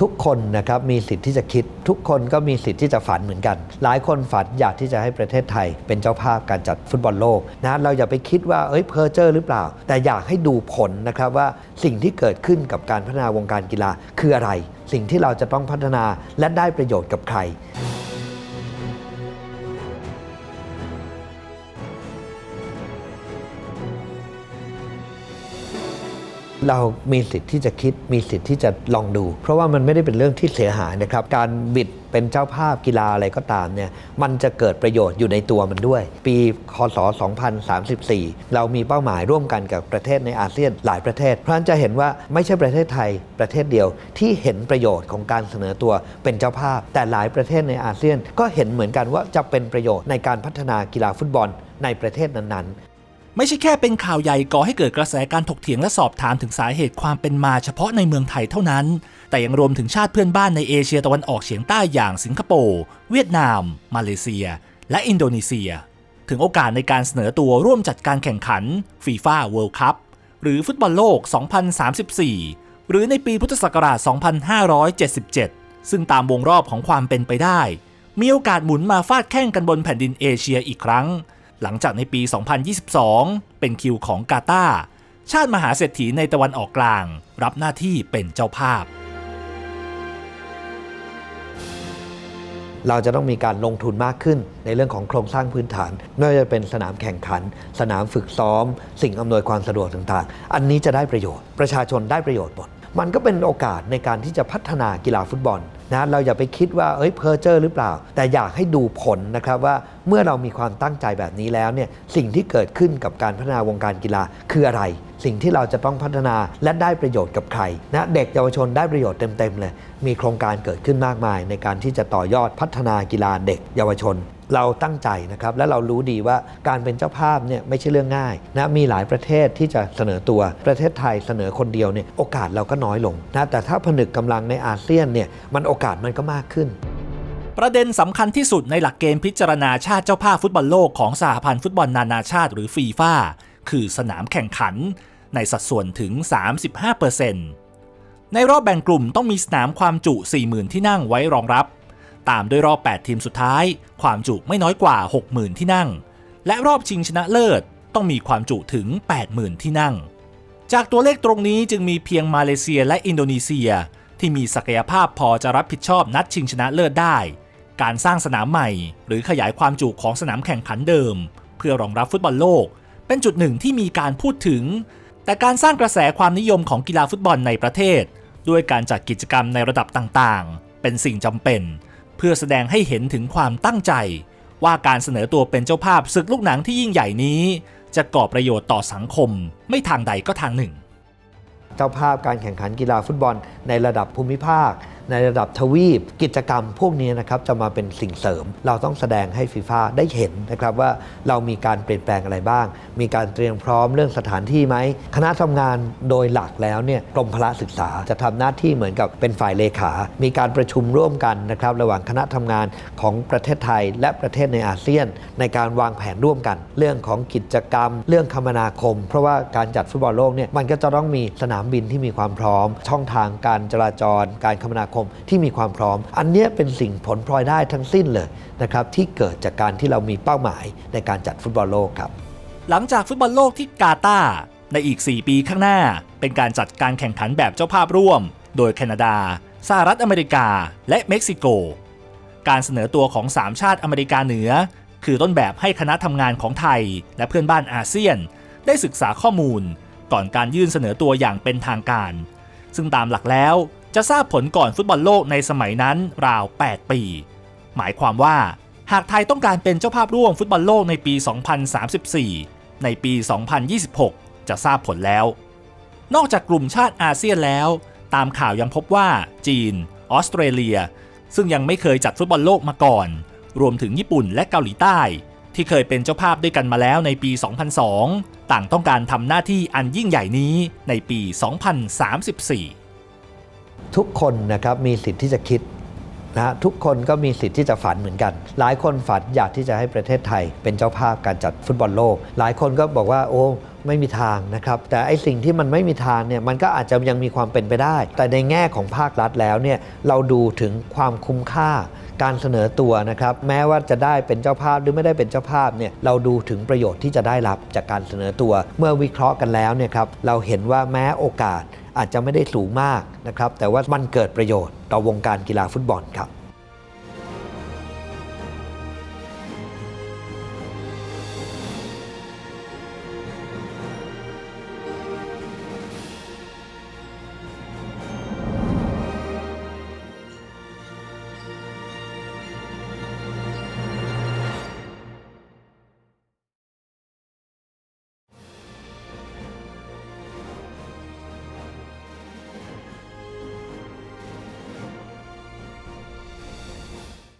ทุกคนนะครับมีสิทธิ์ที่จะคิด ทุกคนก็มีสิทธิ์ที่จะฝันเหมือนกัน หลายคนฝันอยากที่จะให้ประเทศไทย เป็นเจ้าภาพการจัดฟุตบอลโลกนะเราอย่าไปคิดว่าเอ้ยเพอเจอร์หรือเปล่า แต่อยากให้ดูผลนะครับว่าสิ่งที่เกิดขึ้นกับการพัฒนาวงการกีฬาคืออะไร สิ่งที่เราจะต้องพัฒนาและได้ประโยชน์กับใคร เรามีสิทธิ์ที่จะคิดมีสิทธิ์ที่จะลองดู เพราะว่ามันไม่ได้เป็นเรื่องที่เสียหายนะครับ การบิดเป็นเจ้าภาพกีฬาอะไรก็ตามเนี่ยมันจะเกิดประโยชน์อยู่ในตัวมันด้วย ปีคศ 2034 เรามีเป้าหมายร่วมกันกับประเทศในอาเซียนหลายประเทศ เพราะฉะนั้นจะเห็นว่าไม่ใช่ประเทศไทยประเทศเดียวที่เห็นประโยชน์ของการเสนอตัวเป็นเจ้าภาพ แต่หลายประเทศในอาเซียนก็เห็นเหมือนกันว่าจะเป็นประโยชน์ในการพัฒนากีฬาฟุตบอลในประเทศนั้นๆ ไม่ใช่แค่เป็นข่าวใหญ่ก่อให้เกิดกระแสการถกเถียงและสอบถามถึงสาเหตุความเป็นมาเฉพาะในเมืองไทยเท่านั้น แต่ยังรวมถึงชาติเพื่อนบ้านในเอเชียตะวันออกเฉียงใต้อย่างสิงคโปร์เวียดนาม มาเลเซีย และอินโดนีเซีย ถึงโอกาสในการเสนอตัวร่วมจัดการแข่งขันฟีฟ่าเวิลด์คัพหรือฟุตบอลโลก 2034 หรือในปีพุทธศักราช 2577 ซึ่งตามวงรอบของความเป็นไปได้ มีโอกาสหมุนมาฟาดแข่งกันบนแผ่นดินเอเชียอีกครั้ง หลังจากในปี 2022 เป็นคิวของกาตาร์ชาติมหาเศรษฐีในตะวันออกกลาง รับหน้าที่เป็นเจ้าภาพ เราจะต้องมีการลงทุนมากขึ้นในเรื่องของโครงสร้างพื้นฐานไม่ว่าจะเป็นสนามแข่งขัน สนามฝึกซ้อม สิ่งอำนวยความสะดวกต่างๆ อันนี้จะได้ประโยชน์ ประชาชนได้ประโยชน์หมด มันก็เป็นโอกาสในการที่จะพัฒนากีฬาฟุตบอล นะเราอย่าไปคิดว่าเอ้ยเพอเจอร์หรือเปล่า แต่อยากให้ดูผลนะครับว่าเมื่อเรามีความตั้งใจแบบนี้แล้วเนี่ยสิ่งที่เกิดขึ้นกับการพัฒนาวงการกีฬาคืออะไร สิ่งที่เราจะต้องพัฒนาและได้ประโยชน์กับใครนะเด็กเยาวชนได้ประโยชน์เต็มๆเลย มีโครงการเกิดขึ้นมากมาย ในการที่จะต่อยอดพัฒนากีฬาเด็กเยาวชน เราตั้งใจนะครับและเรารู้ดีว่าการเป็นเจ้าภาพเนี่ยไม่ใช่เรื่องง่ายนะมีหลายประเทศที่จะเสนอตัวประเทศไทยเสนอคนเดียวเนี่ยโอกาสเราก็น้อยลงนะแต่ถ้าผนึกกำลังในอาเซียนเนี่ยมันโอกาสมันก็มากขึ้น ประเด็นสำคัญที่สุดในหลักเกณฑ์พิจารณาชาติเจ้าภาพฟุตบอลโลกของสหพันธ์ฟุตบอลนานาชาติหรือฟีฟ่าคือสนามแข่งขัน ในสัดส่วนถึง 35%ในรอบแบ่งกลุ่มต้องมีสนามความจุ 40,000 ที่นั่งไว้รองรับ ตามด้วยรอบ 8 ทีมสุดท้าย ความจุไม่น้อยกว่า 60,000 ที่นั่ง และรอบชิงชนะเลิศต้องมีความจุถึง 80,000 ที่นั่ง จากตัวเลขตรงนี้จึงมีเพียงมาเลเซียและอินโดนีเซีย ที่มีศักยภาพพอจะรับผิดชอบนัดชิงชนะเลิศได้ การสร้างสนามใหม่ หรือขยายความจุของสนามแข่งขันเดิม เพื่อรองรับฟุตบอลโลก เป็นจุดหนึ่งที่มีการพูดถึง แต่การสร้างกระแสความนิยมของกีฬาฟุตบอลในประเทศ ด้วยการจัดกิจกรรมในระดับต่างๆ เป็นสิ่งจำเป็น เพื่อแสดงให้เห็นถึงความตั้งใจ ว่าการเสนอตัวเป็นเจ้าภาพศึกลูกหนังที่ยิ่งใหญ่นี้ จะก่อประโยชน์ต่อสังคม ไม่ทางใดก็ทางหนึ่ง เจ้าภาพการแข่งขันกีฬาฟุตบอลในระดับภูมิภาค ในระดับทวีป กิจกรรมพวกนี้นะครับจะมาเป็นสิ่งเสริม เราต้องแสดงให้ฟีฟ่าได้เห็นนะครับว่าเรามีการเปลี่ยนแปลงอะไรบ้าง มีการเตรียมพร้อมเรื่องสถานที่ไหม คณะทำงานโดยหลักแล้วเนี่ยกรมพละศึกษาจะทำหน้าที่เหมือนกับเป็นฝ่ายเลขา มีการประชุมร่วมกันนะครับระหว่างคณะทำงานของประเทศไทย และประเทศในอาเซียน ในการวางแผนร่วมกัน เรื่องของกิจกรรม เรื่องคมนาคม เพราะว่าการจัดฟุตบอลโลกเนี่ยมันก็จะต้องมีสนามบินที่มีความพร้อม ช่องทางการจราจร การคมนาคมที่มีความพร้อม อันนี้เป็นสิ่งผลพลอยได้ทั้งสิ้นเลยนะครับที่เกิดจากการที่เรามีเป้าหมายในการจัดฟุตบอลโลกครับ หลังจากฟุตบอลโลกที่กาตาร์ในอีก 4 ปีข้างหน้า เป็นการจัดการแข่งขันแบบเจ้าภาพร่วม โดยแคนาดาสหรัฐอเมริกา และเม็กซิโก การเสนอตัวของ 3 ชาติอเมริกาเหนือ คือต้นแบบให้คณะทำงานของไทย และเพื่อนบ้านอาเซียน ได้ศึกษาข้อมูล ก่อนการยื่นเสนอตัวอย่างเป็นทางการ ซึ่งตามหลักแล้ว จะทราบผลก่อนฟุตบอลโลกในสมัยนั้นราว 8 ปี หมายความว่า หากไทยต้องการเป็นเจ้าภาพร่วมฟุตบอลโลกในปี 2034 ในปี 2026 จะทราบผลแล้ว นอกจากกลุ่มชาติอาเซียนแล้ว ตามข่าวยังพบว่าจีน ออสเตรเลีย ซึ่งยังไม่เคยจัดฟุตบอลโลกมาก่อน รวมถึงญี่ปุ่นและเกาหลีใต้ ที่เคยเป็นเจ้าภาพด้วยกันมาแล้วในปี 2002 ต่างต้องการทำหน้าที่อันยิ่งใหญ่นี้ในปี 2034 ทุกคนนะครับมีสิทธิ์ที่จะคิดนะทุกคนก็มีสิทธิ์ที่จะฝันเหมือนกัน หลายคนฝันอยากที่จะให้ประเทศไทย เป็นเจ้าภาพการจัดฟุตบอลโลก หลายคนก็บอกว่าโอ้ไม่มีทางนะครับ แต่ไอสิ่งที่มันไม่มีทางเนี่ยมันก็อาจจะยังมีความเป็นไปได้ แต่ในแง่ของภาครัฐแล้วเนี่ยเราดูถึงความคุ้มค่าการเสนอตัวนะครับ แม้ว่าจะได้เป็นเจ้าภาพหรือไม่ได้เป็นเจ้าภาพเนี่ยเราดูถึงประโยชน์ที่จะได้รับจากการเสนอตัว เมื่อวิเคราะห์กันแล้วเนี่ยครับเราเห็นว่าแม้โอกาสอาจจะไม่ได้สูงมากนะครับแต่ว่ามันเกิดประโยชน์ต่อวงการกีฬาฟุตบอลครับ